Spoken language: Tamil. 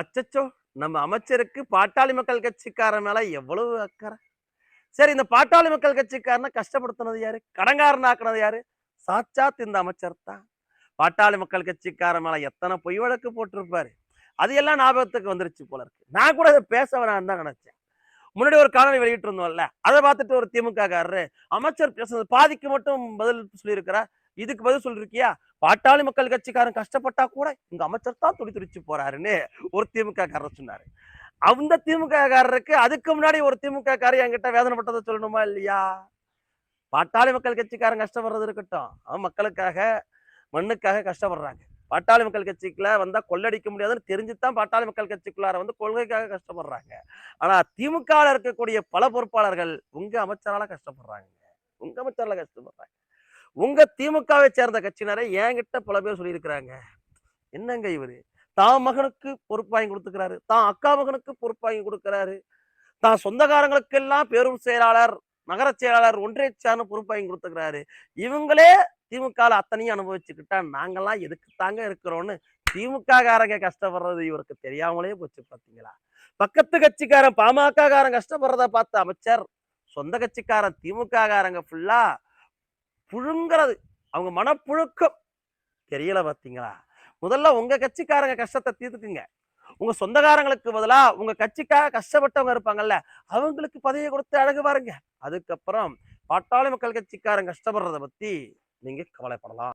அச்சச்சோ! நம்ம அமைச்சருக்கு பாட்டாளி மக்கள் கட்சிக்காரன் மேல எவ்வளவு அக்கறை? சரி இந்த பாட்டாளி மக்கள் கட்சிக்காரனை கஷ்டப்படுத்தினது யாரு? கடங்காரன் ஆக்குனது யாரு? சாட்சாத் இந்த அமைச்சர் தான். பாட்டாளி மக்கள் கட்சிக்காரன் மேல எத்தனை பொய் வழக்கு போட்டிருப்பாரு? அது எல்லாம் ஞாபகத்துக்கு வந்துருச்சு போல இருக்கு. நான் கூட அதை பேச வேணாம்னு தான் நினைச்சேன். முன்னாடி ஒரு காணொலி வெளியிட்டு இருந்தோம்ல அதை பார்த்துட்டு ஒரு திமுக காரரு அமைச்சர் பேசுனது பாதிக்கு மட்டும் பதில் சொல்லியிருக்கிறார். இதுக்கு பதில் சொல்லிருக்கியா? பாட்டாளி மக்கள் கட்சிக்காரன் கஷ்டப்பட்டா கூட இங்க அமைச்சர் தான் துடி துடிச்சு போறாருன்னு ஒரு திமுக காரர் சொன்னாரு. அந்த திமுக காரருக்கு அதுக்கு முன்னாடி ஒரு திமுக காரர் என்கிட்ட வேதனைப்பட்டதை சொல்லணுமா இல்லையா? பாட்டாளி மக்கள் கட்சிக்காரன் கஷ்டப்படுறது இருக்கட்டும். அவன் மக்களுக்காக மண்ணுக்காக கஷ்டப்படுறாங்க. பாட்டாளி மக்கள் கட்சிக்குள்ள வந்தா கொள்ளடிக்க முடியாதுன்னு தெரிஞ்சுதான் பாட்டாளி மக்கள் கட்சிக்குள்ளார வந்து கொள்கைக்காக கஷ்டப்படுறாங்க. ஆனா திமுக இருக்கக்கூடிய பல பொறுப்பாளர்கள் உங்க அமைச்சரால கஷ்டப்படுறாங்க. உங்க அமைச்சரால கஷ்டப்படுறாங்க. உங்க திமுகவை சேர்ந்த கட்சியினரை என்கிட்ட பல பேர் சொல்லியிருக்கிறாங்க. என்னங்க இவரு? தான் மகனுக்கு பொறுப்பாங்கி கொடுத்துக்கிறாரு. தான் அக்கா மகனுக்கு பொறுப்பாங்கி கொடுக்கிறாரு. தான் சொந்தக்காரங்களுக்கெல்லாம் பேரும் செயலாளர் நகர செயலாளர் ஒன்றிய சார்னு பொறுப்பாங்கி கொடுத்துக்கிறாரு. இவங்களே திமுக அத்தனையும் அனுபவிச்சுக்கிட்டா நாங்கெல்லாம் எதுக்கு தாங்க இருக்கிறோம்னு திமுக காரங்க கஷ்டப்படுறது இவருக்கு தெரியாமலே போச்சு பாத்தீங்களா? பக்கத்து கட்சிக்காரன் பாமக காரன் கஷ்டப்படுறத பார்த்த அமைச்சர் சொந்த கட்சிக்காரன் திமுக காரங்க ஃபுல்லா புழுங்கிறது. அவங்க மனப்புழுக்கம். தெரியல பார்த்தீங்களா முதல்ல உங்க கட்சிக்காரங்க கஷ்டத்தை தீர்த்துக்குங்க. உங்க சொந்தக்காரங்களுக்கு பதிலா உங்க கட்சிக்காக கஷ்டப்பட்டவங்க இருப்பாங்கல்ல அவங்களுக்கு பதவியை கொடுத்து அழகு பாருங்க. அதுக்கப்புறம் பாட்டாளி மக்கள் கட்சிக்காரன் கஷ்டப்படுறத பத்தி நீங்க கவலைப்படலாம்.